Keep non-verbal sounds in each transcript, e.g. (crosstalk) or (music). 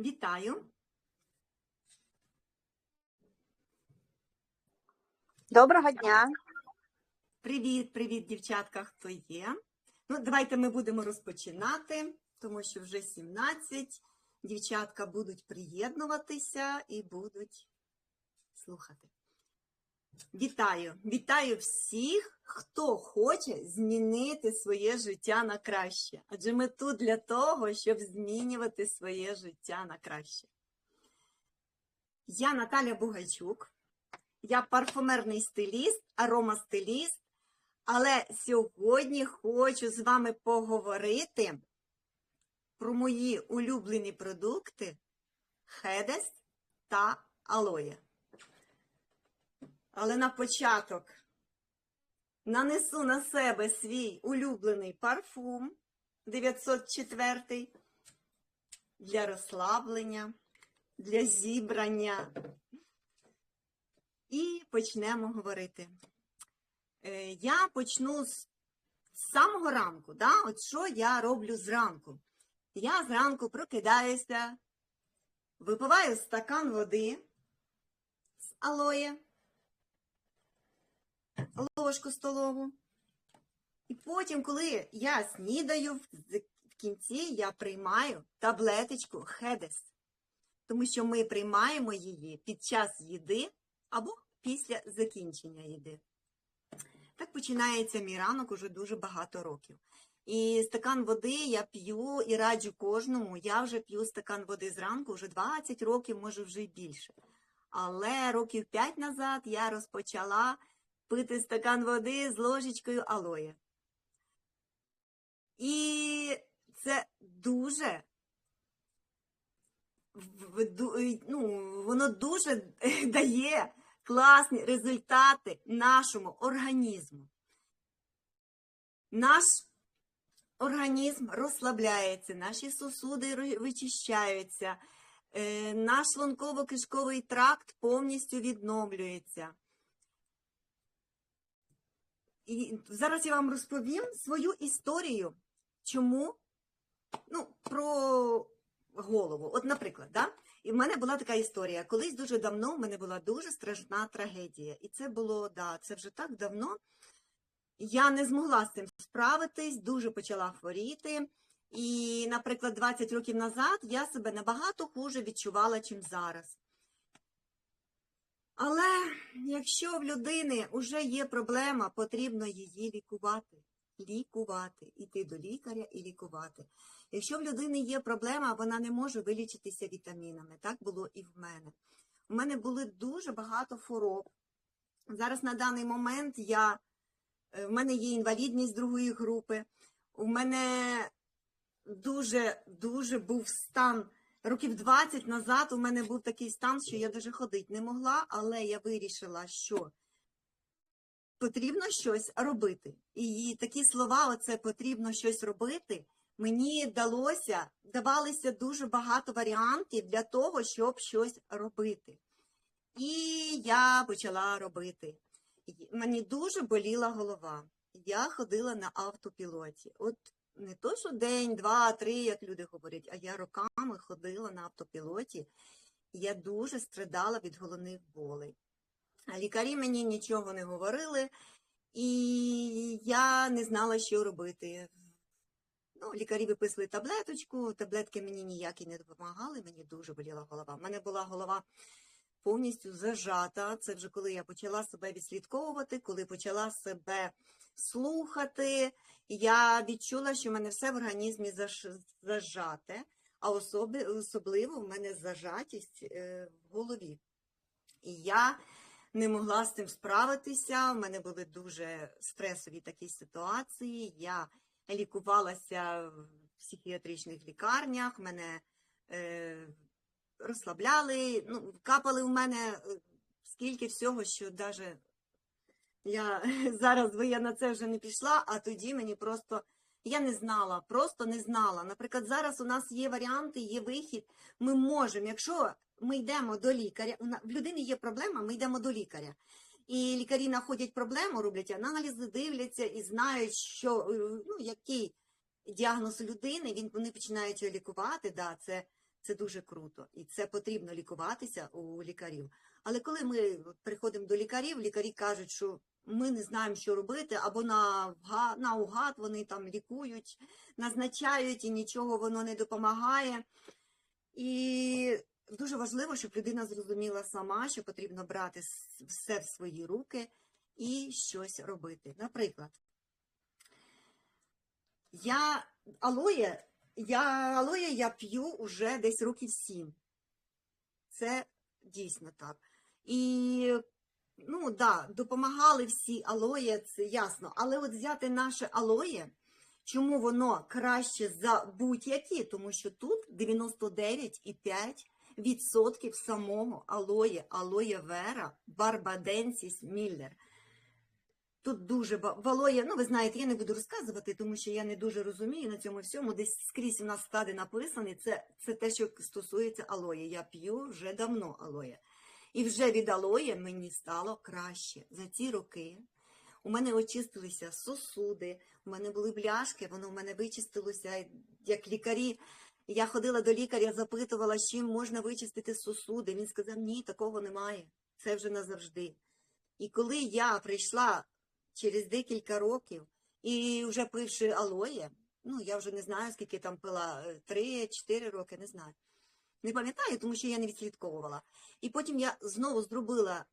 Вітаю. Доброго дня. Привіт, привіт, дівчатка, хто є. Ну, давайте ми будемо розпочинати, тому що вже 17. Дівчатка будуть приєднуватися і будуть слухати. Вітаю! Вітаю всіх, хто хоче змінити своє життя на краще. Адже ми тут для того, щоб змінювати своє життя на краще. Я Наталя Бугайчук. Я парфумерний стиліст, аромастиліст, але сьогодні хочу з вами поговорити про мої улюблені продукти Хедес та Алоє. Але на початок нанесу на себе свій улюблений парфум 904 для розслаблення, для зібрання. І почнемо говорити. Е, Я почну з самого ранку. Да? От що я роблю зранку? Я зранку прокидаюся, випиваю стакан води з алоє, ложку столову. І потім, коли я снідаю, в кінці я приймаю таблеточку Хедес. Тому що ми приймаємо її під час їди або після закінчення їди. Так починається мій ранок уже дуже багато років. І стакан води я п'ю і раджу кожному. Я вже п'ю стакан води зранку, вже 20 років, може вже й більше. Але років 5 назад я розпочала пити стакан води з ложечкою алоє. І це дуже ну, воно дуже (laughs) дає класні результати нашому організму. Наш організм розслабляється, наші сосуди вичищаються, е, наш шлунково-кишковий тракт повністю відновлюється. І зараз я вам розповім свою історію, чому ну, про голову. От, наприклад, да? і в мене була така історія. Колись дуже давно в мене була дуже страшна трагедія. І це було, да, це вже так давно. Я не змогла з цим справитись, дуже почала хворіти. І, наприклад, 20 років назад я себе набагато хуже відчувала, чим зараз. Але якщо в людини вже є проблема, потрібно її лікувати. Лікувати, іти до лікаря і лікувати. Якщо в людини є проблема, вона не може вилічитися вітамінами. Так було і в мене. У мене були дуже багато хвороб. Зараз на даний момент я, е, в мене є інвалідність другої групи. У мене дуже, дуже був стан. Років 20 назад у мене був такий стан, що я навіть ходити не могла, але я вирішила, що потрібно щось робити. І такі слова, оце потрібно щось робити, мені далося, давалося дуже багато варіантів для того, щоб щось робити. І я почала робити. Мені дуже боліла голова. Я ходила на автопілоті. От не то, що день, два, три, як люди говорять, а я роками ходила на автопілоті. І Я дуже страдала від головних болей. А лікарі мені нічого не говорили, і я не знала, що робити. Ну, лікарі виписали таблеточку, таблетки мені ніякі не допомагали, мені дуже боліла голова. У мене була голова повністю зажата. Це вже коли я почала себе відслідковувати, коли почала себе слухати. Я відчула, що в мене все в організмі зажате, а особи- особливо в мене зажатість е, в голові. І я не могла з цим справитися. У мене були дуже стресові такі ситуації. Я лікувалася в психіатричних лікарнях, мене е, розслабляли, ну, капали в мене е, скільки всього, що навіть я (laughs) зараз би я на це вже не пішла, а тоді мені просто я не знала, просто не знала. Наприклад, зараз у нас є варіанти, є вихід. Ми можемо, якщо ми йдемо до лікаря, в людини є проблема, ми йдемо до лікаря. І лікарі знаходять проблему, роблять аналізи, дивляться і знають, що е, ну, який діагноз людини, він вони починають його лікувати. Да, це Це дуже круто, і це потрібно лікуватися у лікарів. Але коли ми приходимо до лікарів, лікарі кажуть, що ми не знаємо, що робити, або на, наугад вони там лікують, назначають і нічого воно не допомагає. І дуже важливо, щоб людина зрозуміла сама, що потрібно брати все в свої руки і щось робити. Наприклад, я алоє, я алоє я п'ю уже десь років сім. Це дійсно так. І ну да, допомагали всі алоє, це ясно. Але от взяти наше алоє, чому воно краще за будь-які, тому що тут 99,5% самого алоє, алоє вера, барбаденсіс міллер. Тут дуже ба- в алоє, ну ви знаєте, я не буду розказувати, тому що я не дуже розумію на цьому всьому. Десь скрізь у нас стади написані. Це, це те, що стосується алоє. Я п'ю вже давно алоє. І вже від алоє мені стало краще. За ці роки у мене очистилися сосуди, у мене були бляшки, воно в мене вичистилося, як лікарі. Я ходила до лікаря, запитувала, чим можна вичистити сосуди. Він сказав, ні, такого немає. Це вже назавжди. І коли я прийшла через декілька років і вже пивши алоє, ну я вже не знаю, скільки там пила, 3-4 роки, не знаю. Не пам'ятаю, тому що я не відслідковувала. І потім я знову зробила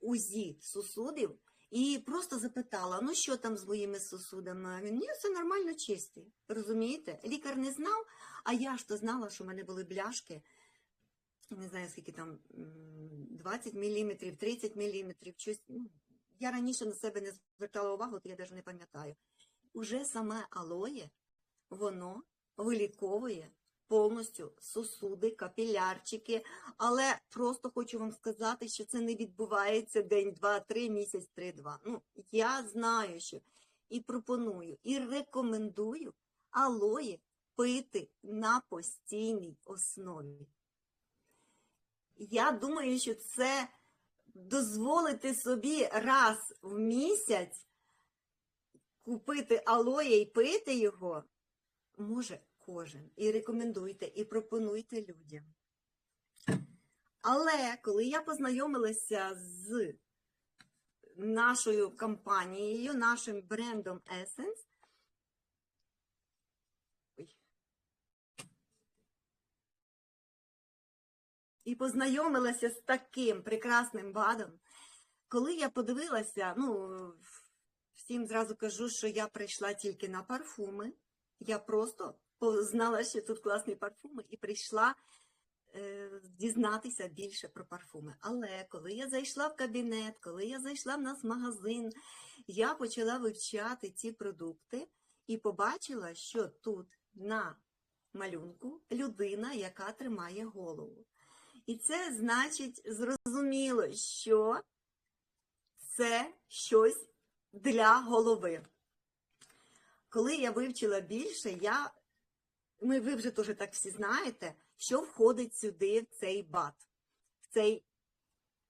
УЗІ сосудів і просто запитала, ну що там з моїми сосудами? Він, ні, все нормально чисті. Розумієте? Лікар не знав, а я ж то знала, що в мене були бляшки. Не знаю, скільки там, 20 міліметрів, 30 міліметрів, щось. Ну, я раніше на себе не звертала увагу, то я навіть не пам'ятаю. Уже саме алоє, воно виліковує повністю сосуди, капілярчики, але просто хочу вам сказати, що це не відбувається день, два, три, місяць, три, два. Ну, я знаю, що і пропоную, і рекомендую алої пити на постійній основі. Я думаю, що це дозволити собі раз в місяць купити алоє і пити його може кожен. І рекомендуйте, і пропонуйте людям. Але коли я познайомилася з нашою компанією, нашим брендом Essence, і познайомилася з таким прекрасним бадом, коли я подивилася, ну, всім зразу кажу, що я прийшла тільки на парфуми. Я просто знала, що тут класні парфуми, і прийшла е, дізнатися більше про парфуми. Але коли я зайшла в кабінет, коли я зайшла в нас в магазин, я почала вивчати ці продукти і побачила, що тут на малюнку людина, яка тримає голову. І це значить зрозуміло, що це щось для голови. Коли я вивчила більше, я, ми, ви вже теж так всі знаєте, що входить сюди, в цей бат, в цей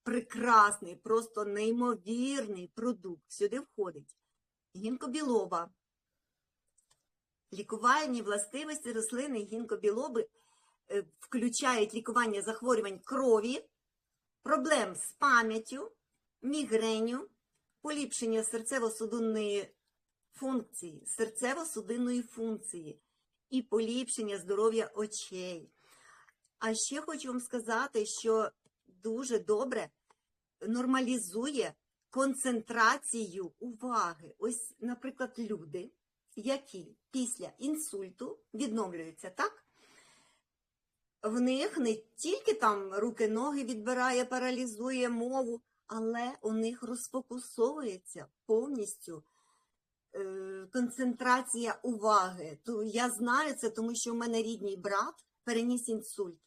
прекрасний, просто неймовірний продукт. Сюди входить гінкобілоба, лікувальні властивості рослини гінкобілоби е, включають лікування захворювань крові, проблем з пам'яттю, мігреню, поліпшення серцево-судинної функції, серцево-судинної функції і поліпшення здоров'я очей. А ще хочу вам сказати, що дуже добре нормалізує концентрацію уваги. Ось, наприклад, люди, які після інсульту відновлюються, так? В них не тільки там руки-ноги відбирає, паралізує мову, але у них розфокусовується повністю е, концентрація уваги. То я знаю це, тому що в мене рідний брат переніс інсульт.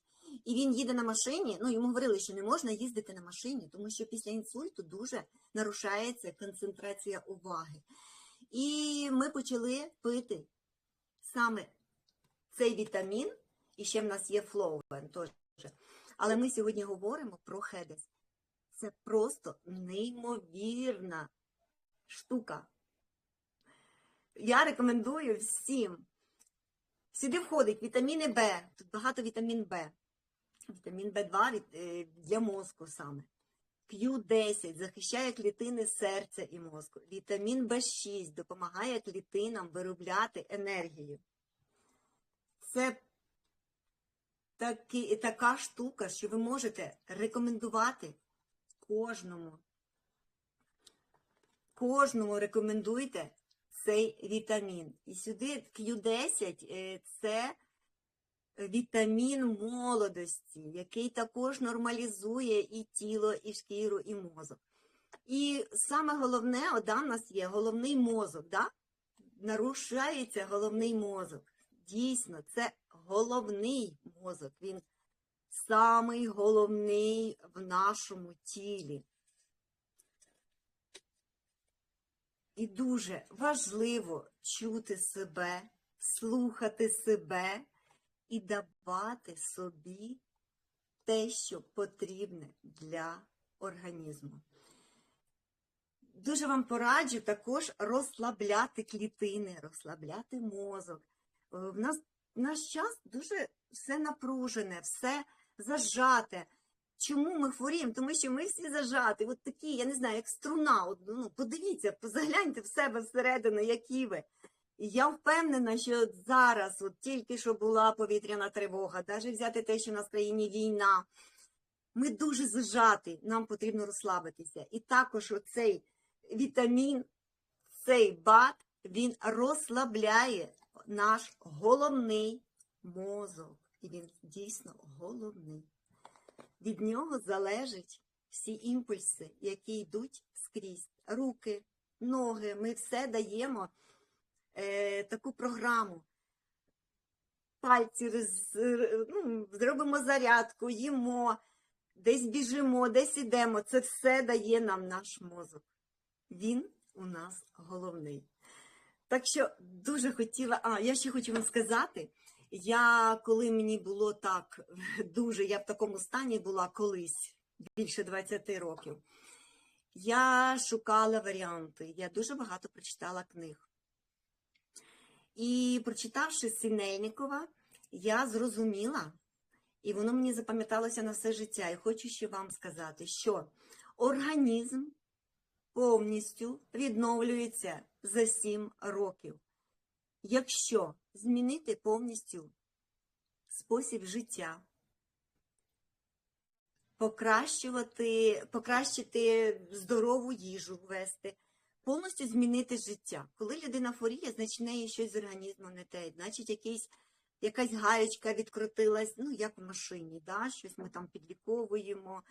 І він їде на машині. Ну йому говорили, що не можна їздити на машині, тому що після інсульту дуже нарушається концентрація уваги. І ми почали пити саме цей вітамін, і ще в нас є флоуен теж. Але ми сьогодні говоримо про хедес. Це просто неймовірна штука. Я рекомендую всім Сюди входить вітаміни Б, тут багато вітамін Б. Вітамін В2 е, для мозку саме. Q10 захищає клітини серця і мозку. Вітамін В6 допомагає клітинам виробляти енергію. Це такі, така штука, що ви можете рекомендувати кожному. Кожному рекомендуйте цей вітамін. І сюди Q10 е, це вітамін молодості, який також нормалізує і тіло, і шкіру, і мозок. І саме головне, ода, в нас є головний мозок, да? нарушається головний мозок. Дійсно, це головний мозок. Він самий головний в нашому тілі. І дуже важливо чути себе, слухати себе і давати собі те, що потрібне для організму. Дуже вам пораджу також розслабляти клітини, розслабляти мозок. Е, В нас в наш час дуже все напружене, все зажате. Чому ми хворіємо? Тому що ми всі зажаті, от такі, я не знаю, як струна. От, ну, подивіться, загляньте в себе всередину, які ви. І я впевнена, що зараз, от тільки що була повітряна тривога, навіть взяти те, що в нас в країні війна, ми дуже зажаті, нам потрібно розслабитися. І також оцей вітамін, цей бат, він розслабляє наш головний мозок. І він дійсно головний. Від нього залежать всі імпульси, які йдуть скрізь. Руки, ноги, ми все даємо е, таку програму. Пальці роз, ну, зробимо зарядку, їмо, десь біжимо, десь ідемо. Це все дає нам наш мозок. Він у нас головний. Так що дуже хотіла, а я ще хочу вам сказати. Я коли мені було так (laughs) дуже, я в такому стані була колись, більше 20 років. Я шукала варіанти. Я дуже багато прочитала книг. І прочитавши Синельникова, я зрозуміла, і воно мені запам'яталося на все життя. І хочу ще вам сказати, що організм повністю відновлюється за 7 років. Якщо змінити повністю спосіб життя, покращувати, покращити здорову їжу ввести, повністю змінити життя. Коли людина хворіє, значить неї щось з організмом не те, значить якийсь, якась гаєчка відкрутилась, ну як в машині, да? щось ми там підліковуємо.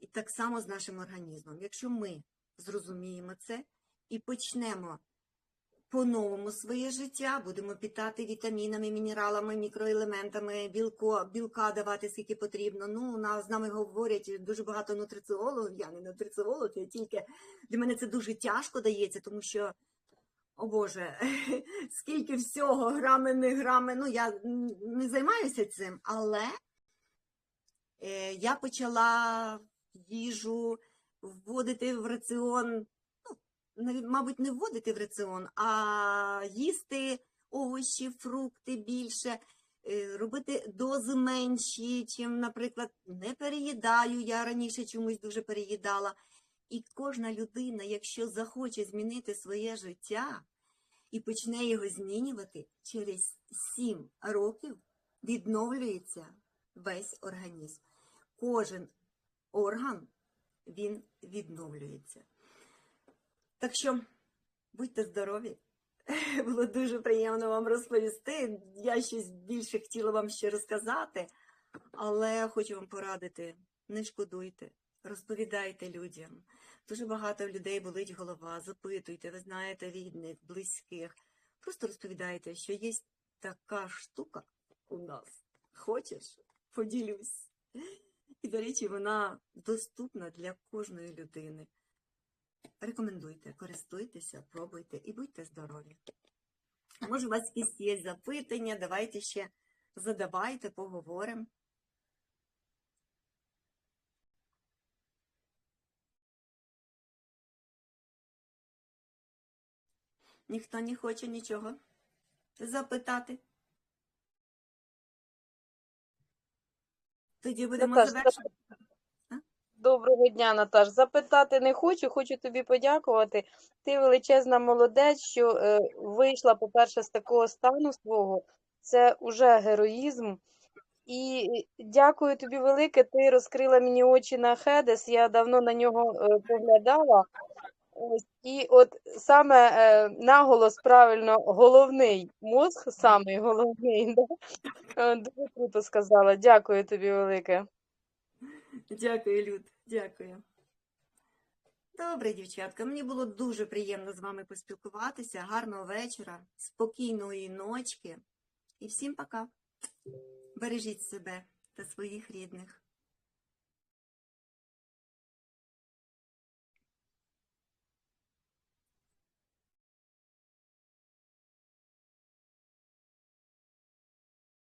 І так само з нашим організмом. Якщо ми зрозуміємо це і почнемо по-новому своє життя, будемо питати вітамінами, мінералами, мікроелементами, білко, білка давати скільки потрібно. Ну, на, з нами говорять дуже багато нутриціологів, я не нутриціолог, я тільки для мене це дуже тяжко дається, тому що, о Боже, (laughs) скільки всього, грами, не грами, ну я не займаюся цим, але е, я почала їжу вводити в раціон мабуть, не вводити в раціон, а їсти овочі, фрукти більше, е, робити дози менші, чим, наприклад, не переїдаю. Я раніше чомусь дуже переїдала. І кожна людина, якщо захоче змінити своє життя і почне його змінювати, через 7 років відновлюється весь організм. Кожен орган він відновлюється. Так що будьте здорові. (laughs) Було дуже приємно вам розповісти. Я щось більше хотіла вам ще розказати, але хочу вам порадити: не шкодуйте, розповідайте людям. Дуже багато людей болить голова, запитуйте, ви знаєте рідних, близьких. Просто розповідайте, що є така штука у нас. Хочеш? Поділюсь. І, до речі, вона доступна для кожної людини. Рекомендуйте, користуйтеся, пробуйте і будьте здорові. Може, у вас якісь є запитання, давайте ще задавайте, поговоримо. Ніхто не хоче нічого запитати. Тоді будемо завершувати. Доброго дня, Наташ. Запитати не хочу, хочу тобі подякувати. Ти величезна молодець, що е, вийшла, по-перше, з такого стану свого. Це уже героїзм. І дякую тобі велике. Ти розкрила мені очі на Хедес. Я давно на нього е, поглядала. Ось, і от саме е, наголос правильно головний мозг, самий головний, да? Е, Дуже круто сказала. Дякую тобі велике. Дякую, Люд, дякую. Добре, дівчатка, мені було дуже приємно з вами поспілкуватися. Гарного вечора, спокійної ночки. І всім пока. Бережіть себе та своїх рідних.